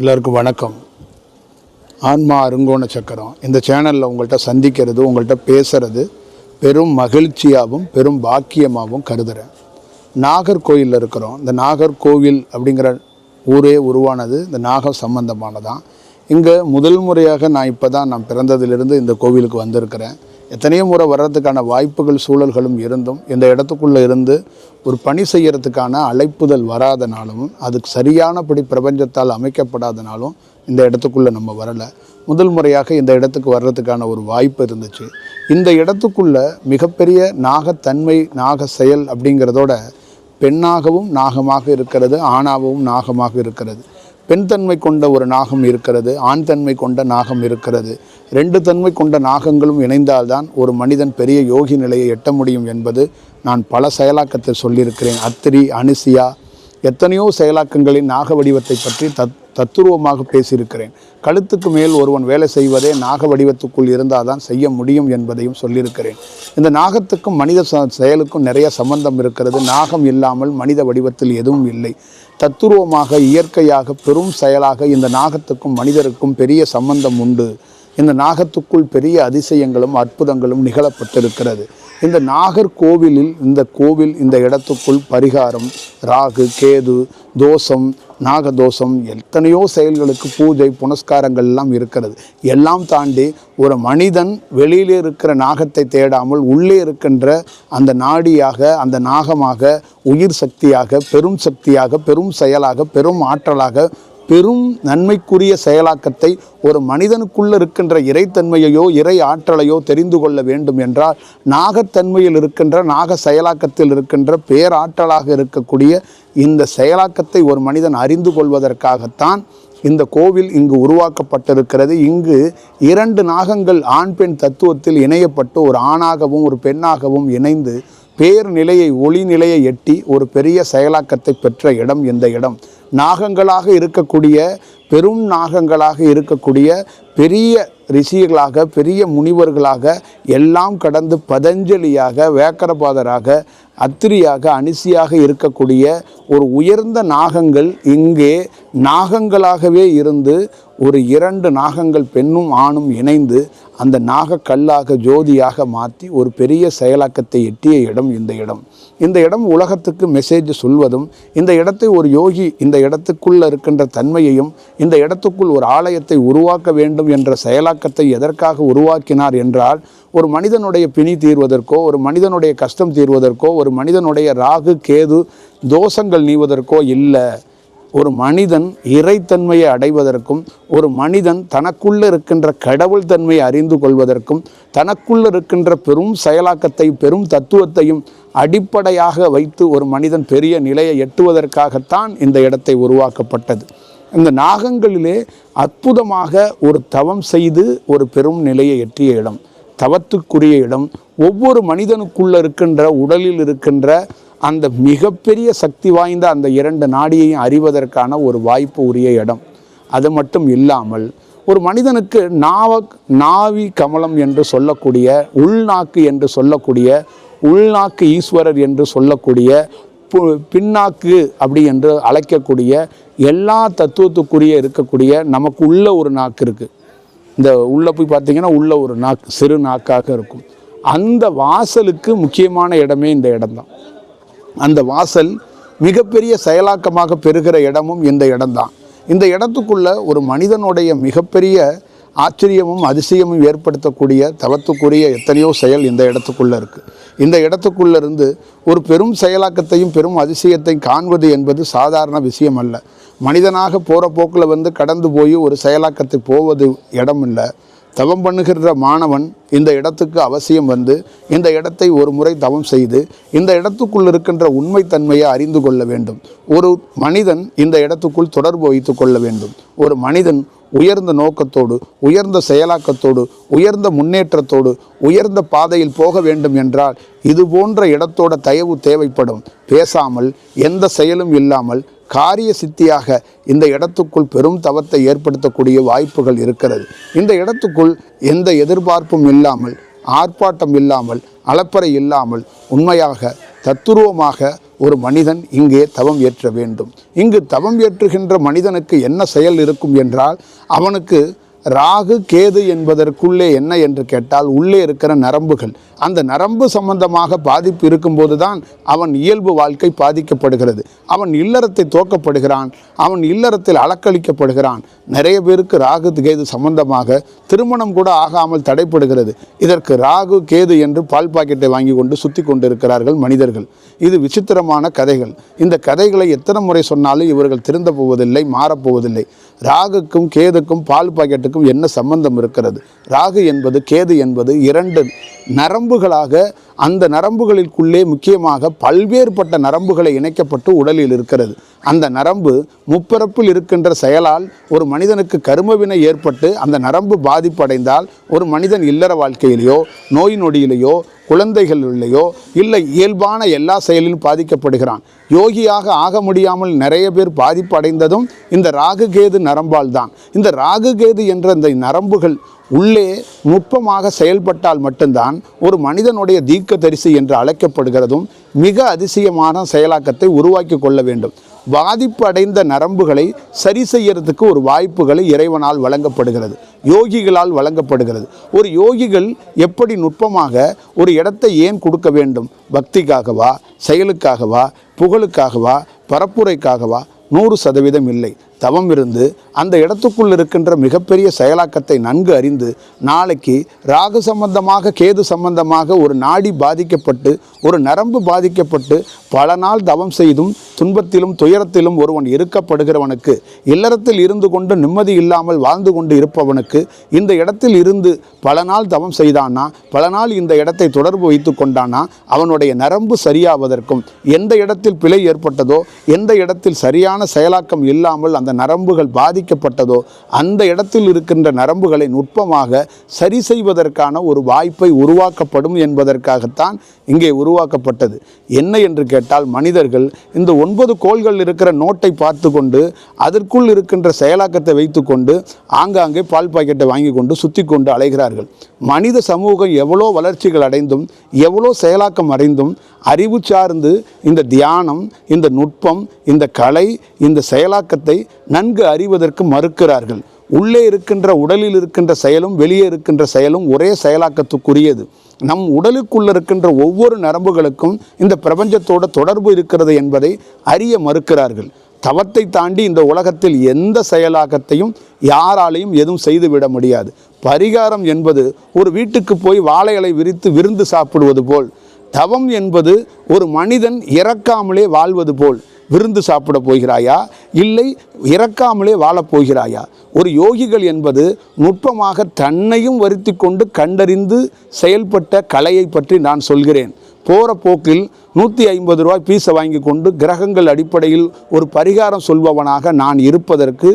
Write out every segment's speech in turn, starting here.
எல்லாருக்கும் வணக்கம். ஆன்மா அருங்கோண சக்கரம். இந்த சேனலில் உங்கள்கிட்ட சந்திக்கிறது உங்கள்கிட்ட பேசுகிறது பெரும் மகிழ்ச்சியாகவும் பெரும் பாக்கியமாகவும் கருதுகிறேன் நாகர்கோயிலில் இருக்கிறோம். இந்த நாகர்கோவில் அப்படிங்கிற ஊரே உருவானது இந்த நாகர் சம்பந்தமானதான். இங்கே முதல் முறையாக நான் இப்போ தான் நான் பிறந்ததிலிருந்து இந்த கோவிலுக்கு வந்திருக்கிறேன். எத்தனையோ முறை வர்றதுக்கான வாய்ப்புகள் சூழல்களும் இருந்தும் இந்த இடத்துக்குள்ளே இருந்து ஒரு பணி செய்கிறதுக்கான அழைப்புதல் வராதனாலும் அதுக்கு சரியானபடி பிரபஞ்சத்தால் அமைக்கப்படாதனாலும் இந்த இடத்துக்குள்ளே நம்ம வரலை. முதல் முறையாக இந்த இடத்துக்கு வர்றதுக்கான ஒரு வாய்ப்பு இருந்துச்சு. இந்த இடத்துக்குள்ள மிகப்பெரிய நாகத்தன்மை நாக செயல் அப்படிங்கிறதோட பெண்ணாகவும் நாகமாக இருக்கிறது ஆணாகவும் நாகமாக இருக்கிறது. பெண் தன்மை கொண்ட ஒரு நாகம் இருக்கிறது ஆண் தன்மை கொண்ட நாகம் இருக்கிறது. ரெண்டு தன்மை கொண்ட நாகங்களும் இணைந்தால்தான் ஒரு மனிதன் பெரிய யோகி நிலையை எட்ட முடியும் என்பது நான் பல செயலாக்கத்தில் சொல்லியிருக்கிறேன். அத்திரி அனுசியா எத்தனையோ செயலாக்கங்களின் நாக வடிவத்தை பற்றி தத் தத்துருவமாக பேசியிருக்கிறேன். கழுத்துக்கு மேல் ஒருவன் வேலை செய்வதே நாக வடிவத்துக்குள் இருந்தால் தான் செய்ய முடியும் என்பதையும் சொல்லியிருக்கிறேன். இந்த நாகத்துக்கும் மனித ச- செயலுக்கும் நிறைய சம்பந்தம் இருக்கிறது. நாகம் இல்லாமல் மனித வடிவத்தில் எதுவும் இல்லை. தத்துருவமாக இயற்கையாக பெரும் செயலாக இந்த நாகத்துக்கும் மனிதருக்கும் பெரிய சம்பந்தம் உண்டு. இந்த நாகத்துக்குள் பெரிய அதிசயங்களும் அற்புதங்களும் நிகழப்பட்டிருக்கிறது. இந்த நாகர்கோவிலில் இந்த கோவில் இந்த இடத்துக்குள் பரிகாரம் ராகு கேது தோஷம் நாகதோஷம் எத்தனையோ செயல்களுக்கு பூஜை புனஸ்காரங்கள் எல்லாம் இருக்கிறது. எல்லாம் தாண்டி ஒரு மனிதன் வெளியிலே இருக்கிற நாகத்தை தேடாமல் உள்ளே இருக்கின்ற அந்த நாடியாக அந்த நாகமாக உயிர் சக்தியாக பெரும் சக்தியாக பெரும் செயலாக பெரும் ஆற்றலாக பெரும் நன்மைக்குரிய செயலாக்கத்தை ஒரு மனிதனுக்குள்ள இருக்கின்ற இறைத்தன்மையையோ இறை ஆற்றலையோ தெரிந்து கொள்ள வேண்டும் என்றால் நாகத்தன்மையில் இருக்கின்ற நாக செயலாக்கத்தில் இருக்கின்ற பேராற்றலாக இருக்கக்கூடிய இந்த செயலாக்கத்தை ஒரு மனிதன் அறிந்து கொள்வதற்காகத்தான் இந்த கோவில் இங்கு உருவாக்கப்பட்டிருக்கிறது. இங்கு இரண்டு நாகங்கள் ஆண் பெண் தத்துவத்தில் இணையப்பட்டு ஒரு ஆணாகவும் ஒரு பெண்ணாகவும் இணைந்து பேர் நிலையை ஒளி நிலையை எட்டி ஒரு பெரிய செயலாக்கத்தை பெற்ற இடம் இந்த இடம். நாகங்களாக இருக்கக்கூடிய பெரும் நாகங்களாக இருக்கக்கூடிய பெரிய ரிஷிகளாக பெரிய முனிவர்களாக எல்லாம் கடந்து பதஞ்சலியாக வேக்கரபாதராக அத்திரியாக அனிசியாக இருக்கக்கூடிய ஒரு உயர்ந்த நாகங்கள் இங்கே நாகங்களாகவே இருந்து ஒரு இரண்டு நாகங்கள் பெண்ணும் ஆணும் இணைந்து அந்த நாகக்கல்லாக ஜோதியாக மாற்றி ஒரு பெரிய செயலாக்கத்தை எட்டிய இடம் இந்த இடம். இந்த இடம் உலகத்துக்கு மெசேஜ் சொல்வதும் இந்த இடத்தை ஒரு யோகி இந்த இடத்துக்குள்ள இருக்கின்ற தன்மையையும் இந்த இடத்துக்குள் ஒரு ஆலயத்தை உருவாக்க வேண்டும் என்ற செயலாக்கத்தை எதற்காக உருவாக்கினார் என்றால் ஒரு மனிதனுடைய பிணி தீர்வதற்கோ ஒரு மனிதனுடைய கஷ்டம் தீர்வதற்கோ ஒரு மனிதனுடைய ராகு கேது தோஷங்கள் நீவதற்கோ இல்லை. ஒரு மனிதன் இறைத்தன்மையை அடைவதற்கும் ஒரு மனிதன் தனக்குள்ளே இருக்கின்ற கடவுள் தன்மையை அறிந்து கொள்வதற்கும் தனக்குள்ளே இருக்கின்ற பெரும் செயலாக்கத்தை பெரும் தத்துவத்தையும் அடிப்படையாக வைத்து ஒரு மனிதன் பெரிய நிலையை எட்டுவதற்காகத்தான் இந்த இடத்தை உருவாக்கப்பட்டது. இந்த நாகங்களிலே அற்புதமாக ஒரு தவம் செய்து ஒரு பெரும் நிலையை எட்டிய இடம். தவத்துக்குரிய இடம். ஒவ்வொரு மனிதனுக்குள்ளே இருக்கின்ற உடலில் இருக்கின்ற அந்த மிகப்பெரிய சக்தி வாய்ந்த அந்த இரண்டு நாடியையும் அறிவதற்கான ஒரு வாய்ப்பு உரிய இடம். அது மட்டும் இல்லாமல் ஒரு மனிதனுக்கு நாவ நாவி கமலம் என்று சொல்லக்கூடிய உள்நாக்கு என்று சொல்லக்கூடிய உள்நாக்கு ஈஸ்வரர் என்று சொல்லக்கூடிய பு- பின்னாக்கு அப்படி என்று அழைக்கக்கூடிய எல்லா தத்துவத்துக்குரிய இருக்கக்கூடிய நமக்கு உள்ள ஒரு நாக்கு இருக்குது இந்த உள்ளே போய் பார்த்தீங்கன்னா உள்ள ஒரு நாக்கு சிறு நாக்காக இருக்கும். அந்த வாசலுக்கு முக்கியமான இடமே இந்த இடம்தான். அந்த வாசல் மிகப்பெரிய செயலாக்கமாக பெறுகிற இடமும் இந்த இடம்தான். இந்த இடத்துக்குள்ள ஒரு மனிதனுடைய மிகப்பெரிய ஆச்சரியமும் அதிசயமும் ஏற்படுத்தக்கூடிய தவத்துக்குரிய எத்தனையோ செயல் இந்த இடத்துக்குள்ளே இருக்குது இந்த இடத்துக்குள்ளே இருந்து ஒரு பெரும் செயலாக்கத்தையும் பெரும் அதிசயத்தையும் காண்பது என்பது சாதாரண விஷயம் அல்ல மனிதனாக போகிற போக்கில் வந்து கடந்து போய் ஒரு செயலாக்கத்தை போவது இடம் இல்லை தவம் பண்ணுகின்ற மாணவன் இந்த இடத்துக்கு அவசியம் வந்து இந்த இடத்தை ஒரு முறை தவம் செய்து இந்த இடத்துக்குள் இருக்கின்ற உண்மைத்தன்மையை அறிந்து கொள்ள வேண்டும். ஒரு மனிதன் இந்த இடத்துக்குள் தொடர்பு வைத்து கொள்ள வேண்டும். ஒரு மனிதன் உயர்ந்த நோக்கத்தோடு உயர்ந்த செயலாக்கத்தோடு உயர்ந்த முன்னேற்றத்தோடு உயர்ந்த பாதையில் போக வேண்டும் என்றால் இது போன்ற இடத்தோட தயவு தேவைப்படும். பேசாமல் எந்த செயலும் இல்லாமல் காரிய சித்தியாக இந்த இடத்துக்குள் பெரும் தவத்தை ஏற்படுத்தக்கூடிய வாய்ப்புகள் இருக்கிறது. இந்த இடத்துக்குள் எந்த எதிர்பார்ப்பும் இல்லாமல் ஆர்ப்பாட்டம் இல்லாமல் அலப்பறை இல்லாமல் உண்மையாக தத்துருவமாக ஒரு மனிதன் இங்கே தவம் ஏற்ற வேண்டும். இங்கு தவம் ஏற்றுகின்ற மனிதனுக்கு என்ன செயல் இருக்கும் என்றால் அவனுக்கு ராகு கேது என்பதற்குள்ளே என்ன என்று கேட்டால் உள்ளே இருக்கிற நரம்புகள். அந்த நரம்பு சம்பந்தமாக பாதிப்பு இருக்கும்போது தான் அவன் இயல்பு வாழ்க்கை பாதிக்கப்படுகிறது. அவன் இல்லறத்தை தோக்கப்படுகிறான். அவன் இல்லறத்தில் அலக்களிக்கப்படுகிறான் நிறைய பேருக்கு ராகு கேது சம்பந்தமாக திருமணம் கூட ஆகாமல் தடைப்படுகிறது. இதற்கு ராகு கேது என்று பால் பாக்கெட்டை வாங்கி கொண்டு சுற்றி கொண்டிருக்கிறார்கள் மனிதர்கள். இது விசித்திரமான கதைகள். இந்த கதைகளை எத்தனை முறை சொன்னாலும் இவர்கள் திருந்த போவதில்லை மாறப்போவதில்லை ராகுக்கும் கேதுக்கும் பால் பாக்கெட்டு பாக்கெட்டுக்கும் என்ன சம்பந்தம் இருக்கிறது? ராகு என்பது கேது என்பது இரண்டு நரம்புகளாக அந்த நரம்புகளுக்குள்ளே முக்கியமாக பல்வேறுபட்ட நரம்புகளை இணைக்கப்பட்டு உடலில் இருக்கிறது. அந்த நரம்பு முப்பிறப்பில் இருக்கின்ற செயலால் ஒரு மனிதனுக்கு கருமவினை ஏற்பட்டு அந்த நரம்பு பாதிப்படைந்தால் ஒரு மனிதன் இல்லற வாழ்க்கையிலேயோ நோய் நொடியிலேயோ குழந்தைகளிலேயோ இல்லை இயல்பான எல்லா செயலிலும் பாதிக்கப்படுகிறான். யோகியாக ஆக முடியாமல் நிறைய பேர் பாதிப்படைந்ததும் இந்த ராகு கேது நரம்பால் தான் இந்த ராகு கேது என்ற இந்த நரம்புகள் உள்ளே நுட்பமாக செயல்பட்டால் மட்டும்தான் ஒரு மனிதனுடைய தீர்க்க தரிசி என்று அழைக்கப்படுகிறதும் மிக அதிசயமான செயலாக்கத்தை உருவாக்கி கொள்ள வேண்டும். பாதிப்பு அடைந்த நரம்புகளை சரி செய்யறதுக்கு ஒரு வாய்ப்புகளை இறைவனால் வழங்கப்படுகிறது. யோகிகளால் வழங்கப்படுகிறது. ஒரு யோகிகள் எப்படி நுட்பமாக ஒரு இடத்தை ஏன் கொடுக்க வேண்டும்? பக்திக்காகவா? செயலுக்காகவா? புகழுக்காகவா? பரப்புரைக்காகவா? நூறு சதவீதம் இல்லை. தவம் இருந்து அந்த இடத்துக்குள் இருக்கின்ற மிகப்பெரிய செயலாக்கத்தை நன்கு அறிந்து நாளைக்கு ராகு சம்பந்தமாக கேது சம்பந்தமாக ஒரு நாடி பாதிக்கப்பட்டு ஒரு நரம்பு பாதிக்கப்பட்டு பல நாள் தவம் செய்தும் துன்பத்திலும் துயரத்திலும் ஒருவன் இருக்கப்படுகிறவனுக்கு இல்லறத்தில் இருந்து கொண்டு நிம்மதி இல்லாமல் வாழ்ந்து கொண்டு இருப்பவனுக்கு இந்த இடத்தில் இருந்து பல நாள் தவம் செய்தானா பல நாள் இந்த இடத்தை தொடர்பு வைத்து கொண்டானா அவனுடைய நரம்பு சரியாவதற்கும் எந்த இடத்தில் பிழை ஏற்பட்டதோ எந்த இடத்தில் சரியான செயலாக்கம் இல்லாமல் அந்த நரம்புகள் பாதிக்கப்பட்டதோ அந்த இடத்தில் இருக்கின்ற நரம்புகளை நுட்பமாக சரி செய்வதற்கான ஒரு வாய்ப்பை உருவாக்கப்படும் என்பதற்காகத்தான் இங்கே உருவாக்கப்பட்டது. என்ன என்று கேட்டால் மனிதர்கள் இந்த ஒன்பது கோள்கள் இருக்கிற நோட்டை பார்த்து கொண்டு அதற்குள் இருக்கின்ற செயலாக்கத்தை வைத்துக்கொண்டு ஆங்காங்கே பால் பாக்கெட்டை வாங்கி கொண்டு சுற்றி கொண்டு அலைகிறார்கள். மனித சமூகம் எவ்வளோ வளர்ச்சிகள் அடைந்தும் எவ்வளோ செயலாக்கம் அடைந்தும் அறிவு சார்ந்து இந்த தியானம் இந்த நுட்பம் இந்த கலை இந்த செயலாக்கத்தை நன்கு அறிவதற்கு மறுக்கிறார்கள். உள்ளே இருக்கின்ற உடலில் இருக்கின்ற செயலும் வெளியே இருக்கின்ற செயலும் ஒரே செயலாக்கத்துக்குரியது. நம் உடலுக்குள்ள இருக்கின்ற ஒவ்வொரு நரம்புகளுக்கும் இந்த பிரபஞ்சத்தோட தொடர்பு இருக்கிறது என்பதை அறிய மறுக்கிறார்கள். தவத்தை தாண்டி இந்த உலகத்தில் எந்த செயலாக்கத்தையும் யாராலையும் எதுவும் செய்துவிட முடியாது. பரிகாரம் என்பது ஒரு வீட்டுக்கு போய் வாழைகளை விரித்து விருந்து சாப்பிடுவது போல். தவம் என்பது ஒரு மனிதன் இறக்காமலே வாழ்வது போல். விருந்து சாப்பிட போகிறாயா? இல்லை இறக்காமலே வாழப் போகிறாயா? ஒரு யோகிகள் என்பது நுட்பமாக தன்னையும் வருத்தி கொண்டு கண்டறிந்து செயல்பட்ட கலையை பற்றி நான் சொல்கிறேன். போகிற போக்கில் நூற்றி ஐம்பது ரூபாய் பீஸை வாங்கி கொண்டு கிரகங்கள் அடிப்படையில் ஒரு பரிகாரம் சொல்பவனாக நான் இருப்பதற்கு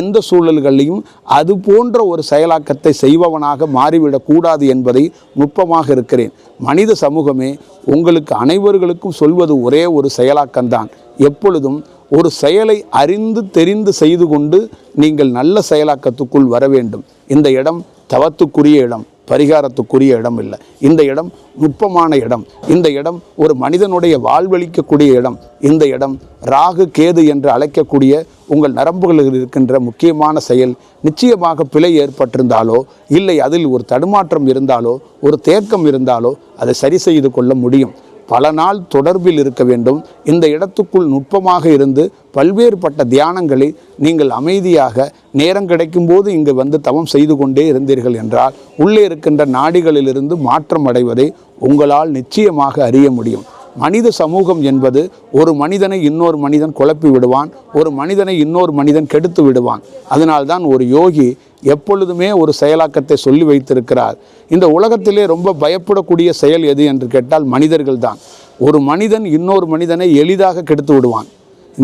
எந்த சூழல்களிலையும் அது போன்ற ஒரு செயலாக்கத்தை செய்பவனாக மாறிவிடக்கூடாது என்பதை நுட்பமாக இருக்கிறேன். மனித சமூகமே உங்களுக்கு அனைவர்களுக்கும் சொல்வது ஒரே ஒரு செயலாக்கம்தான். எப்பொழுதும் ஒரு செயலை அறிந்து தெரிந்து செய்து கொண்டு நீங்கள் நல்ல செயலாக்கத்துக்குள் வர வேண்டும். இந்த இடம் தவத்துக்குரிய இடம் பரிகாரத்துக்குரிய இடம் இல்லை. இந்த இடம் நுட்பமான இடம் இந்த இடம் ஒரு மனிதனுடைய வாழ்வளிக்கக்கூடிய இடம் இந்த இடம் ராகு கேது என்று அழைக்கக்கூடிய உங்கள் நரம்புகளில் இருக்கின்ற முக்கியமான செயல் நிச்சயமாக பிழை ஏற்பட்டிருந்தாலோ இல்லை அதில் ஒரு தடுமாற்றம் இருந்தாலோ ஒரு தேக்கம் இருந்தாலோ அதை சரி செய்து கொள்ள முடியும். பல நாள் தொடர்பில் இருக்க வேண்டும். இந்த இடத்துக்குள் நுட்பமாக இருந்து பல்வேறுபட்ட தியானங்களை நீங்கள் அமைதியாக நேரம் கிடைக்கும்போது இங்கு வந்து தவம் செய்து கொண்டே இருந்தீர்கள் என்றால் உள்ளே இருக்கின்ற நாடிகளிலிருந்து மாற்றம் அடைவதை உங்களால் நிச்சயமாக அறிய முடியும். மனித சமூகம் என்பது ஒரு மனிதனை இன்னொரு மனிதன் குழப்பி விடுவான் ஒரு மனிதனை இன்னொரு மனிதன் கெடுத்து விடுவான். அதனால்தான் ஒரு யோகி எப்பொழுதுமே ஒரு செயலாக்கத்தை சொல்லி வைத்திருக்கிறார். இந்த உலகத்திலே ரொம்ப பயப்படக்கூடிய செயல் எது என்று கேட்டால் மனிதர்கள் தான். ஒரு மனிதன் இன்னொரு மனிதனை எளிதாக கெடுத்து விடுவான்.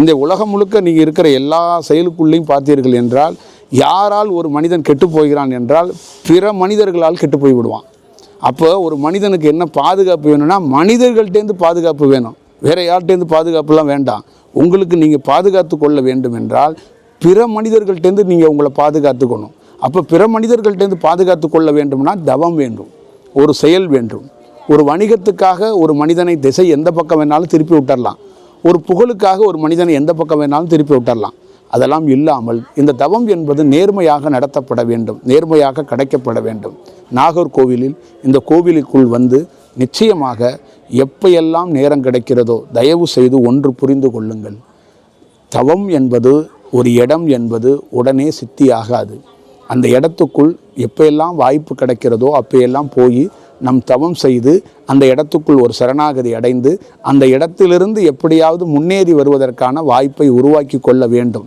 இந்த உலகம் முழுக்க நீங்கள் இருக்கிற எல்லா செயலுக்குள்ளேயும் பார்த்தீர்கள் என்றால் யாரால் ஒரு மனிதன் கெட்டு போகிறான் என்றால் பிற மனிதர்களால் கெட்டு போய் விடுவான். அப்போ ஒரு மனிதனுக்கு என்ன பாதுகாப்பு வேணும்னா மனிதர்கள்ட்டேருந்து பாதுகாப்பு வேணும். வேற யார்கிட்டேருந்து பாதுகாப்புலாம் வேண்டாம். உங்களுக்கு நீங்கள் பாதுகாத்து கொள்ள வேண்டும் என்றால் பிற மனிதர்கள்ட்டேருந்து நீங்கள் உங்களை பாதுகாத்துக்கணும். அப்போ பிற மனிதர்கள்ட்டேருந்து பாதுகாத்து கொள்ள வேண்டும்னா தவம் வேண்டும். ஒரு செயல் வேண்டும். ஒரு வணிகத்துக்காக ஒரு மனிதனை திசை எந்த பக்கம் வேணாலும் திருப்பி விட்டுறலாம். ஒரு புகழுக்காக ஒரு மனிதனை எந்த பக்கம் வேணாலும் திருப்பி விட்டுறலாம். அதெல்லாம் இல்லாமல் இந்த தவம் என்பது நேர்மையாக நடத்தப்பட வேண்டும் நேர்மையாக கிடைக்கப்பட வேண்டும். நாகர்கோவிலில் இந்த கோவிலுக்குள் வந்து நிச்சயமாக எப்பையெல்லாம் நேரம் கிடைக்கிறதோ தயவு செய்து ஒன்று புரிந்து கொள்ளுங்கள். தவம் என்பது ஒரு இடம் என்பது உடனே சித்தியாகாது. அந்த இடத்துக்குள் எப்பெல்லாம் வாய்ப்பு கிடைக்கிறதோ அப்பையெல்லாம் போய் நம் தவம் செய்து அந்த இடத்துக்குள் ஒரு சரணாகதி அடைந்து அந்த இடத்திலிருந்து எப்படியாவது முன்னேறி வருவதற்கான வாய்ப்பை உருவாக்கி கொள்ள வேண்டும்.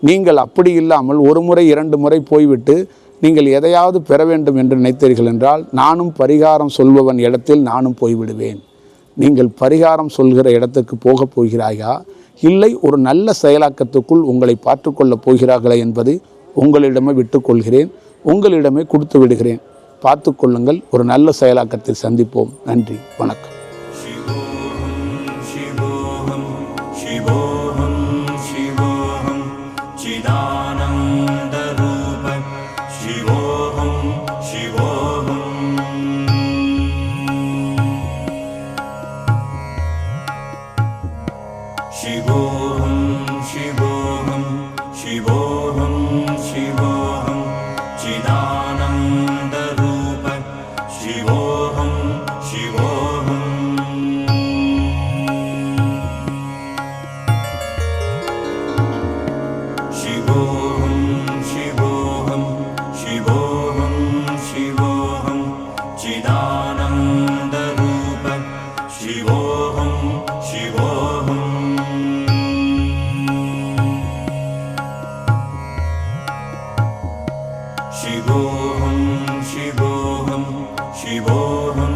நீங்கள் அப்படி இல்லாமல் ஒரு முறை இரண்டு முறை போய்விட்டு நீங்கள் எதையாவது பெற வேண்டும் என்று நினைத்தீர்கள் என்றால் நானும் பரிகாரம் சொல்பவன் இடத்தில் நானும் போய்விடுவேன். நீங்கள் பரிகாரம் சொல்கிற இடத்துக்கு போகப் போகிறாயா? இல்லை ஒரு நல்ல செயலாக்கத்துக்குள் உங்களை பார்த்துக்கொள்ளப் போகிறார்களா என்பதை உங்களிடமே விட்டுக்கொள்கிறேன் உங்களிடமே கொடுத்து விடுகிறேன். பார்த்து கொள்ளுங்கள் ஒரு நல்ல செயலாக்கத்தில் சந்திப்போம். நன்றி வணக்கம். शिवोऽहं शिवोऽहं शिवोऽहं